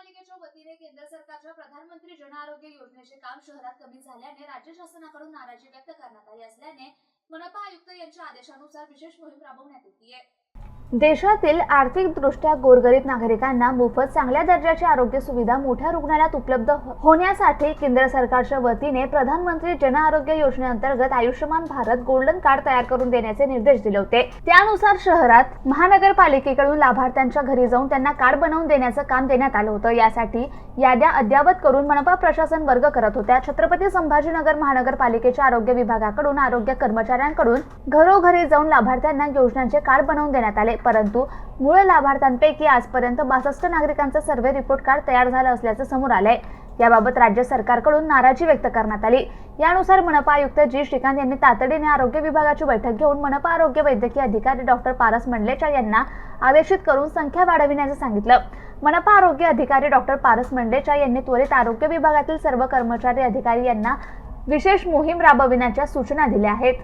महापालिकेच्या वतीने केंद्र सरकारच्या प्रधानमंत्री जन आरोग्य योजनेचे काम शहरात कमी झाल्याने राज्य शासनाकडून नाराजी व्यक्त करण्यात आली असल्याने मनपा आयुक्त यांच्या आदेशानुसार विशेष मोहीम राबवण्यात येते देशातील आर्थिकदृष्ट्या गोरगरीब नागरिकांना मोफत चांगल्या दर्जाची आरोग्य सुविधा मोठ्या रुग्णालयात उपलब्ध हो- होण्यासाठी केंद्र सरकारच्या वतीने प्रधानमंत्री जन आरोग्य योजनेअंतर्गत आयुष्यमान भारत गोल्डन कार्ड तयार करून देण्याचे निर्देश दिले होते. त्यानुसार शहरात महानगरपालिकेकडून लाभार्थ्यांच्या घरी जाऊन त्यांना कार्ड बनवून देण्याचं काम देण्यात आलं होतं. यासाठी याद्या अद्यावत करून मनपा प्रशासन वर्ग करत होत्या. छत्रपती संभाजीनगर महानगरपालिकेच्या आरोग्य विभागाकडून आरोग्य कर्मचाऱ्यांकडून घरोघरी जाऊन लाभार्थ्यांना योजनांचे कार्ड बनवून देण्यात करण्यात आले. परंतु मूळ लाभार्थ्यांपैकी आजपर्यंत बासष्ट नागरिकांचा सर्व्हे रिपोर्ट कार्ड तयार झाला असल्याचं समोर आलंय. याबाबत राज्य सरकारकडून नाराजी व्यक्त करण्यात आली. यानुसार मनपा आयुक्त जी. श्रीकांत यांनी तातडीने आरोग्य विभागाची बैठक घेऊन मनपा आरोग्य वैद्यकीय अधिकारी डॉक्टर पारस मंडलेचा यांना आदेशित करून संख्या वाढविण्याचं सांगितलं. मनपा आरोग्य अधिकारी डॉक्टर पारस मंडलेचा यांनी त्वरित आरोग्य विभागातील सर्व कर्मचारी अधिकारी यांना विशेष मोहीम राबविण्याच्या सूचना दिल्या आहेत.